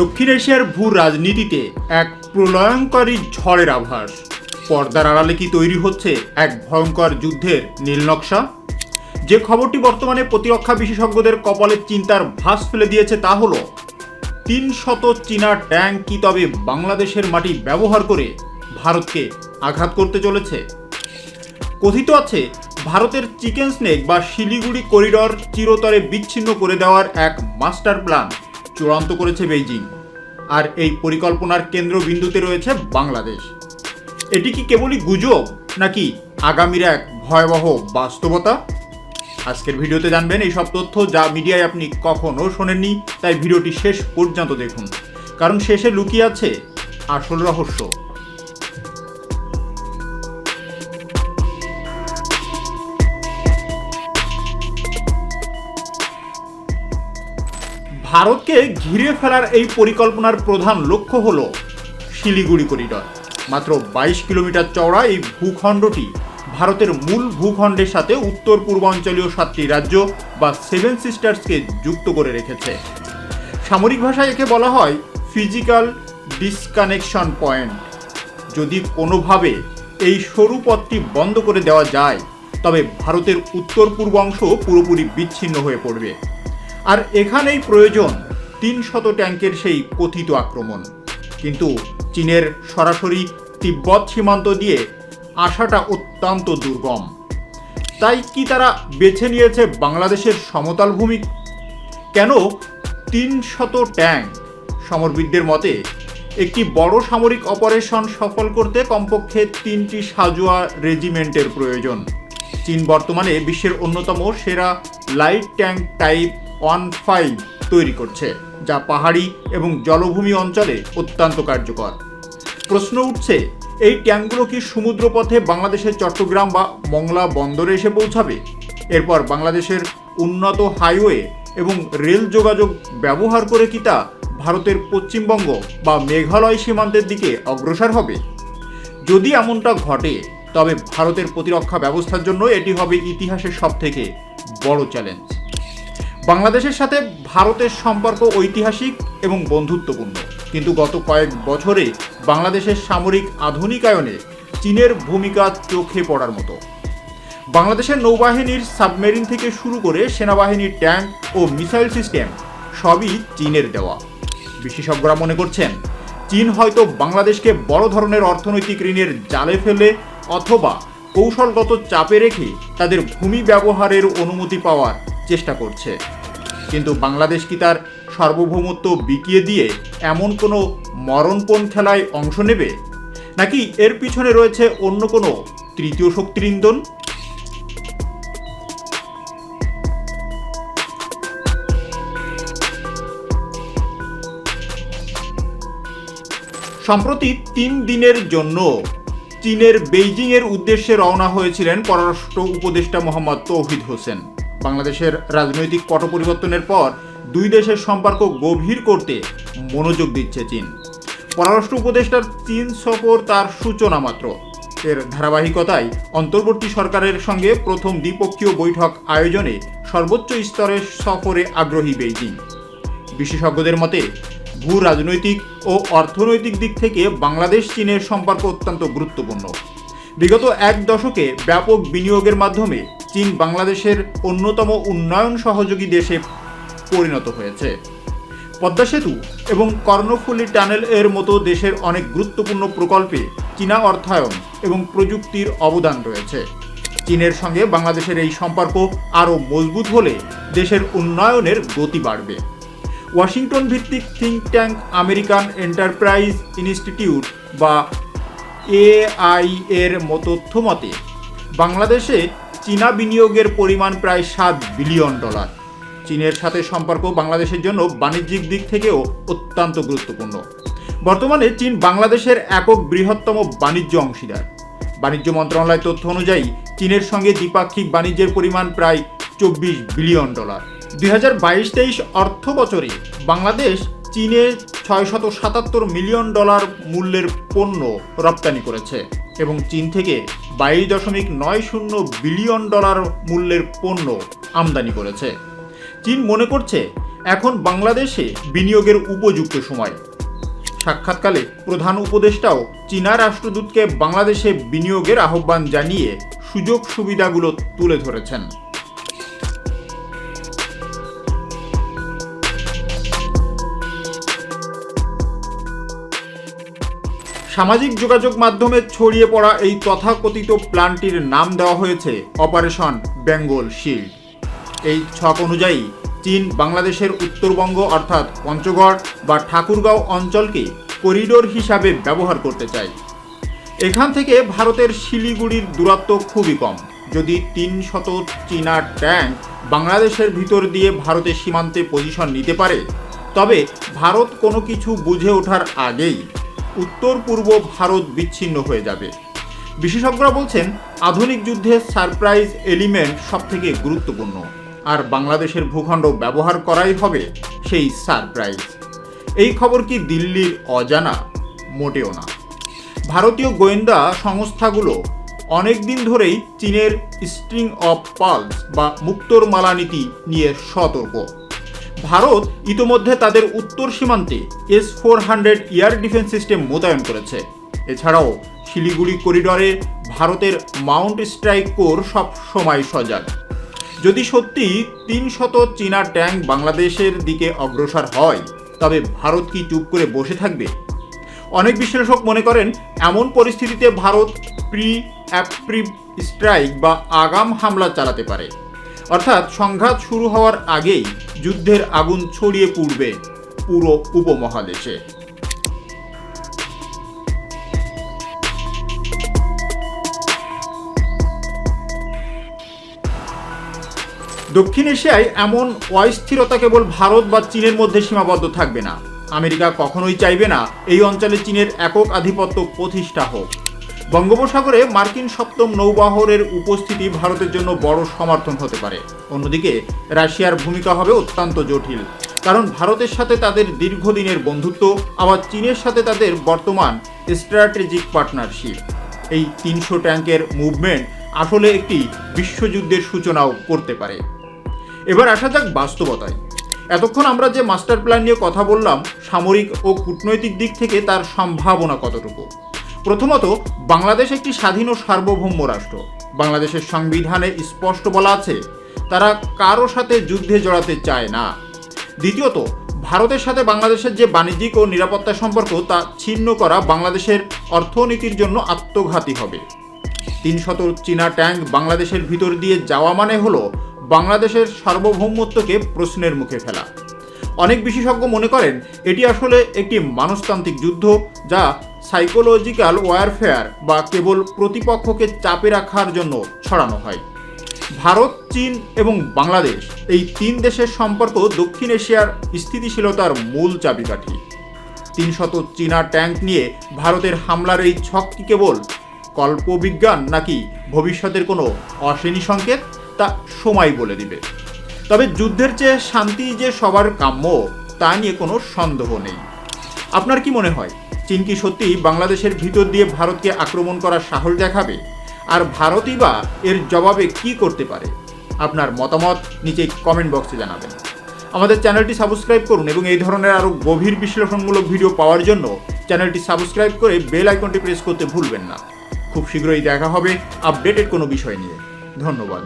দক্ষিণ এশিয়ার ভূ রাজনীতিতে এক প্রলয়ঙ্করী ঝড়ের আভাস। পর্দার আড়ালে কি তৈরি হচ্ছে এক ভয়ঙ্কর যুদ্ধের নীলনকশা যে খবরটি বর্তমানে প্রতিরক্ষা বিশেষজ্ঞদের কপালে চিন্তার ভাস ফেলে দিয়েছে তা হলো তিন শত চীনা ট্যাঙ্ক কি তবে বাংলাদেশের মাটি ব্যবহার করে ভারতকে আঘাত করতে চলেছে? কথিত আছে, ভারতের চিকেন স্নেক বা শিলিগুড়ি করিডর চিরতরে বিচ্ছিন্ন করে দেওয়ার এক মাস্টার প্ল্যান চূড়ান্ত করেছে বেইজিং। আর এই পরিকল্পনার কেন্দ্রবিন্দুতে রয়েছে বাংলাদেশ। এটি কি কেবলই গুজব, নাকি আগামীর এক ভয়াবহ বাস্তবতা? আজকের ভিডিওতে জানবেন এইসব তথ্য যা মিডিয়ায় আপনি কখনও শোনেননি, তাই ভিডিওটি শেষ পর্যন্ত দেখুন। কারণ শেষে লুকিয়ে আছে আসল রহস্য। ভারতকে ঘিরে ফেলার এই পরিকল্পনার প্রধান লক্ষ্য হল শিলিগুড়ি করিডর। মাত্র বাইশ কিলোমিটার চওড়া এই ভূখণ্ডটি ভারতের মূল ভূখণ্ডের সাথে উত্তর পূর্বাঞ্চলীয় সাতটি রাজ্য বা সেভেন সিস্টার্সকে যুক্ত করে রেখেছে। সামরিক ভাষায় একে বলা হয় ফিজিক্যাল ডিসকানেকশন পয়েন্ট যদি কোনোভাবে এই সরু পথটি বন্ধ করে দেওয়া যায়, তবে ভারতের উত্তর পূর্বাংশ পুরোপুরি বিচ্ছিন্ন হয়ে পড়বে। আর এখানেই প্রয়োজন তিন শত ট্যাঙ্কের সেই কথিত আক্রমণ। কিন্তু চীনের সরাসরি তিব্বত সীমান্ত দিয়ে আসাটা অত্যন্ত দুর্গম। তাই কি তারা বেছে নিয়েছে বাংলাদেশের সমতল ভূমি? কেন তিন শত ট্যাঙ্ক সমরবিদদের মতে একটি বড় সামরিক অপারেশন সফল করতে কমপক্ষে তিনটি সাজোয়া রেজিমেন্টের প্রয়োজন। চীন বর্তমানে বিশ্বের অন্যতম সেরা light tank type one five তৈরি করছে, যা পাহাড়ি এবং জলভূমি অঞ্চলে অত্যন্ত কার্যকর। প্রশ্ন উঠছে, এই ট্যাঙ্কগুলো কি সমুদ্রপথে বাংলাদেশের চট্টগ্রাম বা মংলা বন্দরে এসে পৌঁছাবে? এরপর বাংলাদেশের উন্নত হাইওয়ে এবং রেল যোগাযোগ ব্যবহার করে কি তা ভারতের পশ্চিমবঙ্গ বা মেঘালয় সীমান্তের দিকে অগ্রসর হবে? যদি এমনটা ঘটে, তবে ভারতের প্রতিরক্ষা ব্যবস্থার জন্য এটি হবে ইতিহাসের সবথেকে বড় চ্যালেঞ্জ বাংলাদেশের সাথে ভারতের সম্পর্ক ঐতিহাসিক এবং বন্ধুত্বপূর্ণ। কিন্তু গত কয়েক বছরে বাংলাদেশের সামরিক আধুনিকায়নে চীনের ভূমিকা চোখে পড়ার মতো। বাংলাদেশের নৌবাহিনীর সাবমেরিন থেকে শুরু করে সেনাবাহিনীর ট্যাঙ্ক ও মিসাইল সিস্টেম সবই চীনের দেওয়া। বিশেষজ্ঞরা মনে করছেন, চীন হয়তো বাংলাদেশকে বড় ধরনের অর্থনৈতিক ঋণের জালে ফেলে অথবা কৌশলগত চাপে রেখে তাদের ভূমি ব্যবহারের অনুমতি পাওয়ার চেষ্টা করছে। কিন্তু বাংলাদেশ কি তার সার্বভৌমত্ব বিকিয়ে দিয়ে এমন কোনো মরণপণ খেলায় অংশ নেবে? নাকি এর পিছনে রয়েছে অন্য কোনো তৃতীয় শক্তির ইন্ধন সম্প্রতি তিন দিনের জন্য চীনের বেইজিংয়ের উদ্দেশ্যে রওনা হয়েছিলেন পররাষ্ট্র উপদেষ্টা মোহাম্মদ তৌহিদ হোসেন। বাংলাদেশের রাজনৈতিক পট পরিবর্তনের পর দুই দেশের সম্পর্ক গভীর করতে মনোযোগ দিচ্ছে চীন। পররাষ্ট্র উপদেষ্টার চীন সফর তার সূচনা মাত্র। এর ধারাবাহিকতায় অন্তর্বর্তী সরকারের সঙ্গে প্রথম দ্বিপক্ষীয় বৈঠক আয়োজনে সর্বোচ্চ স্তরের সফরে আগ্রহী বেইজিং। বিশেষজ্ঞদের মতে, ভূ রাজনৈতিক ও অর্থনৈতিক দিক থেকে বাংলাদেশ চীনের সম্পর্ক অত্যন্ত গুরুত্বপূর্ণ। বিগত এক দশকে ব্যাপক বিনিয়োগের মাধ্যমে চীন বাংলাদেশের অন্যতম উন্নয়ন সহযোগী দেশে পরিণত হয়েছে। পদ্মা সেতু এবং কর্ণফুলী টানেল এর মতো দেশের অনেক গুরুত্বপূর্ণ প্রকল্পে চীনা অর্থায়ন এবং প্রযুক্তির অবদান রয়েছে। চীনের সঙ্গে বাংলাদেশের এই সম্পর্ক আরও মজবুত হলে দেশের উন্নয়নের গতি বাড়বে। ওয়াশিংটন ভিত্তিক think tank American Enterprise Institute বা এআই এর তথ্য মতে বাংলাদেশে চীনা বিনিয়োগের পরিমাণ প্রায় সাত বিলিয়ন ডলার। চীনের সাথে সম্পর্ক বাংলাদেশের জন্য বাণিজ্যিক দিক থেকেও অত্যন্ত গুরুত্বপূর্ণ। বর্তমানে চীন বাংলাদেশের একক বৃহত্তম বাণিজ্য অংশীদার। বাণিজ্য মন্ত্রণালয় তথ্য অনুযায়ী, চীনের সঙ্গে দ্বিপাক্ষিক বাণিজ্যের পরিমাণ প্রায় চব্বিশ বিলিয়ন ডলার। দুই হাজার বাইশ তেইশ অর্থ বছরে বাংলাদেশ চীনে ছয়শত সাতাত্তর মিলিয়ন ডলার মূল্যের পণ্য রপ্তানি করেছে। এবং চীন থেকে বাইশ দশমিক নয় শূন্য বিলিয়ন ডলার মূল্যের পণ্য আমদানি করেছে। চীন মনে করছে এখন বাংলাদেশে বিনিয়োগের উপযুক্ত সময়। সাক্ষাৎকালে প্রধান উপদেষ্টাও চীনা রাষ্ট্রদূতকে বাংলাদেশে বিনিয়োগের আহ্বান জানিয়ে সুযোগ সুবিধাগুলো তুলে ধরেছেন। সামাজিক যোগাযোগ মাধ্যমে ছড়িয়ে পড়া এই তথাকথিত প্ল্যানটির নাম দেওয়া হয়েছে অপারেশন বেঙ্গল শিল্ড। এই ছক অনুযায়ী চীন, বাংলাদেশের উত্তরবঙ্গ অর্থাৎ পঞ্চগড় বা ঠাকুরগাঁও অঞ্চলকে করিডোর হিসাবে ব্যবহার করতে চায়। এখান থেকে ভারতের শিলিগুড়ির দূরত্ব খুবই কম। যদি তিন শত চীনা ট্যাঙ্ক বাংলাদেশের ভিতর দিয়ে ভারতের সীমান্তে পজিশন নিতে পারে, তবে ভারত কোনো কিছু বুঝে ওঠার আগেই উত্তর পূর্ব ভারত বিচ্ছিন্ন হয়ে যাবে। বিশেষজ্ঞরা বলছেন, আধুনিক যুদ্ধে সারপ্রাইজ এলিমেন্ট সবথেকে গুরুত্বপূর্ণ, আর বাংলাদেশের ভূখণ্ড ব্যবহার করাই হবে সেই সারপ্রাইজ। এই খবর কি দিল্লির অজানা? মোটেও না। ভারতীয় গোয়েন্দা সংস্থাগুলো অনেক দিন ধরেই চীনের স্ট্রিং অফ পালস বা মুক্তোর মালা নীতি নিয়ে সতর্ক। ভারত ইতোমধ্যে তাদের উত্তর সীমান্তে S four hundred air defence system মোতায়েন করেছে। এছাড়াও শিলিগুড়ি করিডরে ভারতের মাউন্ট স্ট্রাইক কোর সব সময় সজাগ। যদি সত্যি তিন শত চীনা ট্যাঙ্ক বাংলাদেশের দিকে অগ্রসর হয়, তবে ভারত কি চুপ করে বসে থাকবে? অনেক বিশ্লেষক মনে করেন, এমন পরিস্থিতিতে ভারত প্রি অ্যাপ্রিভ স্ট্রাইক বা আগাম হামলা চালাতে পারে। অর্থাৎ সংঘাত শুরু হওয়ার আগেই যুদ্ধের আগুন ছড়িয়ে পড়বে পুরো উপমহাদেশে। দক্ষিণ এশিয়ায় এমন অস্থিরতা কেবল ভারত বা চীনের মধ্যে সীমাবদ্ধ থাকবে না। আমেরিকা কখনোই চাইবে না এই অঞ্চলে চীনের একক আধিপত্য প্রতিষ্ঠা হোক। বঙ্গোপসাগরে মার্কিন সপ্তম নৌবাহরের উপস্থিতি ভারতের জন্য বড় সমর্থন হতে পারে। অন্যদিকে, রাশিয়ার ভূমিকা হবে অত্যন্ত জটিল, কারণ ভারতের সাথে তাদের দীর্ঘদিনের বন্ধুত্ব, আবার চীনের সাথে তাদের বর্তমান স্ট্র্যাটেজিক পার্টনারশিপ এই তিনশো ট্যাঙ্কের মুভমেন্ট আসলে একটি বিশ্বযুদ্ধের সূচনাও করতে পারে। এবার আসা যাক বাস্তবতায়। এতক্ষণ আমরা যে মাস্টার প্ল্যান নিয়ে কথা বললাম, সামরিক ও কূটনৈতিক দিক থেকে তার সম্ভাবনা কতটুকু? প্রথমত, বাংলাদেশ একটি স্বাধীন ও সার্বভৌম রাষ্ট্র। বাংলাদেশের সংবিধানে স্পষ্ট বলা আছে, তারা কারও সাথে যুদ্ধে জড়াতে চায় না। দ্বিতীয়ত, ভারতের সাথে বাংলাদেশের যে বাণিজ্যিক ও নিরাপত্তা সম্পর্ক, তা ছিন্ন করা বাংলাদেশের অর্থনীতির জন্য আত্মঘাতী হবে। তিন শত চীনা ট্যাঙ্ক বাংলাদেশের ভিতর দিয়ে যাওয়া মানে হলো, বাংলাদেশের সার্বভৌমত্বকে প্রশ্নের মুখে ফেলা। অনেক বিশেষজ্ঞ মনে করেন, এটি আসলে একটি মানসতান্ত্রিক যুদ্ধ, যা সাইকোলজিক্যাল ওয়ারফেয়ার বা কেবল প্রতিপক্ষকে চাপে রাখার জন্য ছড়ানো হয়। ভারত, চীন এবং বাংলাদেশ এই তিন দেশের সম্পর্ক দক্ষিণ এশিয়ার স্থিতিশীলতার মূল চাবিকাঠি। তিন শত চীনা ট্যাঙ্ক নিয়ে ভারতের হামলার এই ছক কি কেবল কল্পবিজ্ঞান নাকি ভবিষ্যতের কোনো অশ্বিনী সংকেত, তা সময় বলে দিবে। তবে যুদ্ধের চেয়ে শান্তি যে সবার কাম্য, তা নিয়ে কোনো সন্দেহ নেই। আপনার কি মনে হয়? চীন কি সত্যি বাংলাদেশের ভিতর দিয়ে ভারতকে আক্রমণ করার সাহস দেখাবে? আর ভারতই বা এর জবাবে কি করতে পারে? আপনার মতামত নিচে কমেন্ট বক্সে জানাবেন। আমাদের চ্যানেলটি সাবস্ক্রাইব করুন এবং এই ধরনের আরও গভীর বিশ্লেষণমূলক ভিডিও পাওয়ার জন্য চ্যানেলটি সাবস্ক্রাইব করে বেল আইকনটি প্রেস করতে ভুলবেন না। খুব শীঘ্রই দেখা হবে আপডেটেড কোনো বিষয় নিয়ে। ধন্যবাদ।